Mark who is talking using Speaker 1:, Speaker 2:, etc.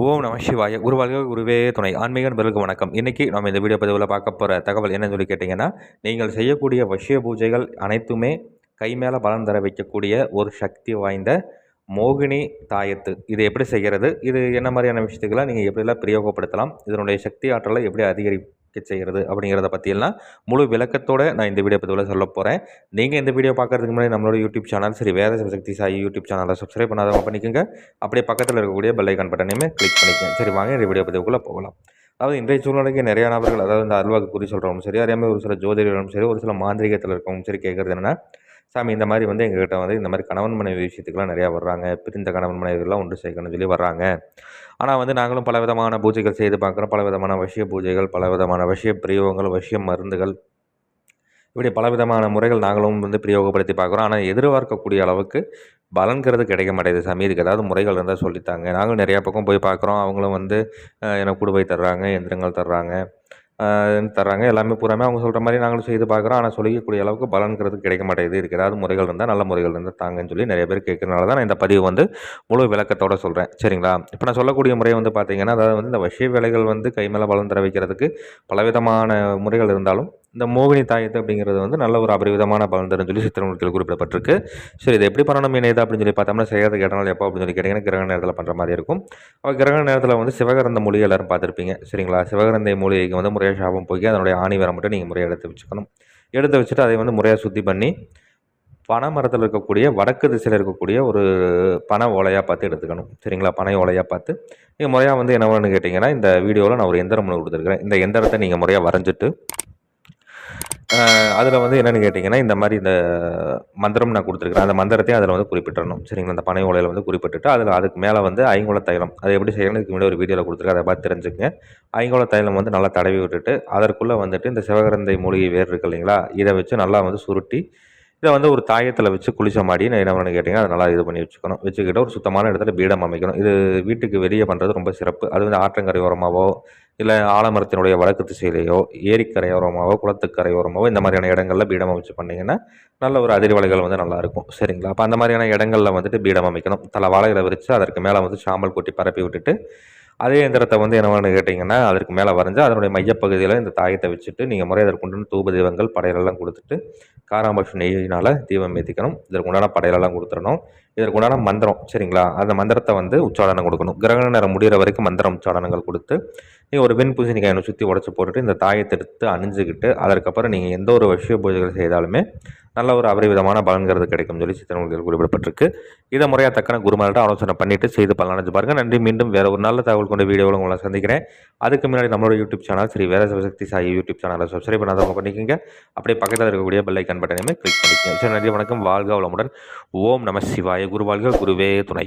Speaker 1: ஓம் நம சிவாய. உருவாக குருவே துணை. ஆன்மீக நண்பர்களுக்கு வணக்கம். இன்றைக்கி நம்ம இந்த வீடியோ பதிவில் பார்க்க போகிற தகவல் என்னன்னு சொல்லி கேட்டிங்கன்னா நீங்கள் செய்யக்கூடிய வசிய பூஜைகள் அனைத்துமே கை மேலே பலன் தர வைக்கக்கூடிய ஒரு சக்தி வாய்ந்த மோகினி தாயத்து. இது எப்படி செய்கிறது இது என்ன மாதிரியான விஷயத்துக்கெல்லாம் நீங்கள் எப்படிலாம் பிரயோகப்படுத்தலாம்? இதனுடைய சக்தி ஆற்றலை எப்படி அதிகரி செய்கிறது அப்படிங்கிறத பற்றியெல்லாம் முழு விளக்கத்தோடு நான் இந்த வீடியோ பதிவில் சொல்ல போகிறேன் நீங்கள் இந்த வீடியோ பார்க்குறதுக்கு முன்னாடி நம்மளோட யூடியூப் சேனல் சரி வேத சக்தி சாய் யூடியூப் சேனலை சப்ஸ்கிரைப் பண்ணாதவங்க பண்ணிக்கோங்க அப்படியே பக்கத்தில் இருக்கக்கூடிய பெல்லைக்கான் பட்டனையுமே கிளிக் பண்ணிக்கோங்க. சரி வாங்க இந்த வீடியோ பதிவுக்குள்ளே போகலாம். அதாவது இன்றைய சூழ்நிலைக்கு நிறைய நபர்கள் அதாவது இந்த அல்வாக்கு குறி சொல்கிறவங்க சரி அதே மாதிரி ஒரு சில ஜோதிடர்களும் சரி ஒரு சில மாந்திரிகத்தில் இருக்கவும் சரி கேட்குறது என்னென்னா சாமி இந்த மாதிரி வந்து எங்ககிட்ட வந்து இந்த மாதிரி கணவன் மனைவி விஷயத்துக்குலாம் நிறையா வர்றாங்க. பிரிந்த கணவன் மனைவிகள்லாம் ஒன்று சேர்க்கணும்னு சொல்லி வர்றாங்க. ஆனால் வந்து நாங்களும் பல விதமான பூஜைகள் செய்து பார்க்குறோம். பல விதமான வசிய பூஜைகள் பல விதமான வசிய பிரயோகங்கள் வசிய மருந்துகள். இப்படி பல விதமான முறைகள் நாங்களும் வந்து பிரயோகப்படுத்தி பார்க்குறோம். ஆனால் எதிர்பார்க்கக்கூடிய அளவுக்கு பலன்கிறது கிடைக்க மாட்டேங்குது சாமி. இதுக்கு ஏதாவது முறைகள் இருந்தால் சொல்லித்தாங்க. நாங்களும் நிறையா பக்கம் போய் பார்க்குறோம். அவங்களும் வந்து எனக்கு குடுவை தர்றாங்க எந்திரங்கள் தர்றாங்க. தர்றாங்க. எல்லாமே பூராமே அவங்க சொல்கிற மாதிரி நாங்களும் செய்து பார்க்குறோம். ஆனால் சொல்லிக்கக்கூடிய அளவுக்கு பலன்கிறது கிடைக்க மாட்டேங்குது. இதுக்கு ஏதாவது முறைகள் இருந்தால் நல்ல முறைகள் இருந்தால் தாங்கன்னு சொல்லி நிறைய பேர் கேட்குறதுனால தான் நான் இந்த பதிவு வந்து முழு விளக்கத்தோடு சொல்கிறேன் சரிங்களா? இப்போ நான் சொல்லக்கூடிய முறை வந்து பார்த்திங்கன்னா அதாவது வந்து இந்த வசிய வேலைகள் வந்து கை மேலே பலன் தர வைக்கிறதுக்கு பலவிதமான முறைகள் இருந்தாலும் இந்த மோகினி தாயத்து அப்படிங்கிறது வந்து நல்ல ஒரு அபரிவிதமான பலன் தரும் சொல்லி சித்திரமூர்த்தியில் குறிப்பிடப்பட்டிருக்கு. சரி இது எப்படி பண்ணணும் இணையது அப்படின்னு சொல்லி பார்த்தோம்னா செய்யாத கேட்டனால எப்போ அப்படின்னு சொல்லி கேட்டிங்கன்னா கிரகண நேரத்தில் பண்ணுற மாதிரி இருக்கும். அப்போ கிரக நேரத்தில் வந்து சிவகரந்த மொழி எல்லோரும் பார்த்துருப்பீங்க. சரிங்களா? சிவகரந்தை மூலிகைக்கு வந்து முறையாக சாபம் போய் அதனுடைய ஆணி வர மட்டும் நீங்கள் முறையாக எடுத்து வச்சுக்கணும். எடுத்து வச்சுட்டு அதை வந்து முறையாக சுத்தி பண்ணி பனை மரத்தில் இருக்கக்கூடிய வடக்கு திசையில் இருக்கக்கூடிய ஒரு பனை ஓலையாக பார்த்து எடுத்துக்கணும். சரிங்களா? பனை ஓலையாக பார்த்து. நீங்கள் முறையாக வந்து என்ன என்னவான்னு கேட்டிங்கன்னா இந்த வீடியோவில் நான் ஒரு எந்திரம் கொடுத்துருக்குறேன். இந்த எந்திரத்தை நீங்கள் முறையாக வரைஞ்சிட்டு அதில் வந்து என்னென்னு கேட்டிங்கன்னா இந்த மாதிரி இந்த மந்திரம் நான் கொடுத்துருக்குறேன். அந்த மந்திரத்தையும் அதில் வந்து குறிப்பிட்டணும் சரிங்களா? அந்த பனை ஓலையில் வந்து குறிப்பிட்டுட்டு அதில் அதுக்கு மேலே வந்து ஐங்குள தைலம். அதை எப்படி செய்யணும் இதுக்கு முன்னாடி ஒரு வீடியோவில் கொடுத்துருக்கேன். அதை பார்த்து தெரிஞ்சுக்கங்க. ஐங்குள தைலம் வந்து நல்லா தடவி விட்டுட்டு அதற்குள்ளே வந்துட்டு இந்த சிவகரந்தை மூலிகை வேர் இருக்கு இல்லைங்களா? இதை வச்சு நல்லா வந்து சுருட்டி இதை வந்து ஒரு தாயத்தில் வச்சு குளிச்ச மாடி நான் என்ன பண்ணி கேட்டிங்கன்னா அதை நல்லா இது பண்ணி வச்சுக்கணும். வச்சுக்கிட்டு ஒரு சுத்தமான இடத்துல பீடம் அமைக்கணும். இது வீட்டுக்கு வெளியே பண்ணுறது ரொம்ப சிறப்பு. அது வந்து ஆற்றங்கரை ஓரமாகவோ இல்லை ஆலமரத்தினுடைய வழக்கு திசையிலேயோ ஏரிக்கரையோரமாகவோ குளத்துக்கரையோரமாகவோ குளத்துக்கரை ஓரமாகவோ இந்த மாதிரியான இடங்களில் பீடம் அமைச்சு பண்ணிங்கன்னா நல்ல ஒரு அதிர்வலைகள் வந்து நல்லாயிருக்கும் சரிங்களா? அப்போ அந்த மாதிரியான இடங்களில் வந்துட்டு பீடம் அமைக்கணும். தலை வாழைகளை விரித்து அதற்கு மேலே வந்து சாம்பல் கொட்டி பரப்பி விட்டுட்டு அதே எந்திரத்தை வந்து என்னவான்னு கேட்டிங்கன்னா அதற்கு மேலே வரைஞ்சி அதனுடைய மையப்பகுதியில் இந்த தாயத்தை வச்சுட்டு நீங்கள் முறை அதற்கு கொண்டு தூப தீபங்கள் படையலெல்லாம் கொடுத்துட்டு காராம்பட்சம் நெய்யினால் தீபம் ஏற்றிக்கணும் இதற்கு உண்டான படையலெல்லாம் கொடுத்துடணும். இதற்கு உண்டான மந்திரம் சரிங்களா? அந்த மந்திரத்தை வந்து உச்சாடனம் கொடுக்கணும். கிரகண நேரம் முடிகிற வரைக்கும் மந்திரம் உச்சாடனங்கள் கொடுத்து நீங்கள் ஒரு வெண் பூசணிக்காயை சுற்றி உடச்சி போட்டுட்டு இந்த தாயத்தை எடுத்து அணிஞ்சுக்கிட்டு அதற்கப்புறம் நீங்கள் எந்த ஒரு விஷய பூஜைகள் செய்தாலுமே நல்ல ஒரு அபரிவிதமான பலன்கிறது கிடைக்கும் சொல்லி சித்தனங்களில் குறிப்பிடப்பட்டிருக்கு. இதை முறையாக தக்கன குருமார்கிட்ட ஆலோசனை பண்ணிவிட்டு செய்து பலனடைஞ்சு பாருங்கள் நன்றி. மீண்டும் வேறு ஒரு நல்ல தகவல் கொண்ட வீடியோவில் உங்களை சந்திக்கிறேன். அதுக்கு முன்னாடி நம்மளோட யூடியூப் சேனல் ஸ்ரீ வேற சிவசக்தி சாயி யூடியூப் சேனலை சப்ஸ்கிரைப் பண்ணாதவங்க பண்ணிக்கோங்க. அப்படியே பக்கத்தில் இருக்கக்கூடிய பெல் ஐக்கன் பட்டனையுமே கிளிக் பண்ணிக்கோங்க. சரி நன்றி. வணக்கம். வாழ்க வளமுடன். ஓம் நம சிவாய. குருவாழ்க. குருவே துணை.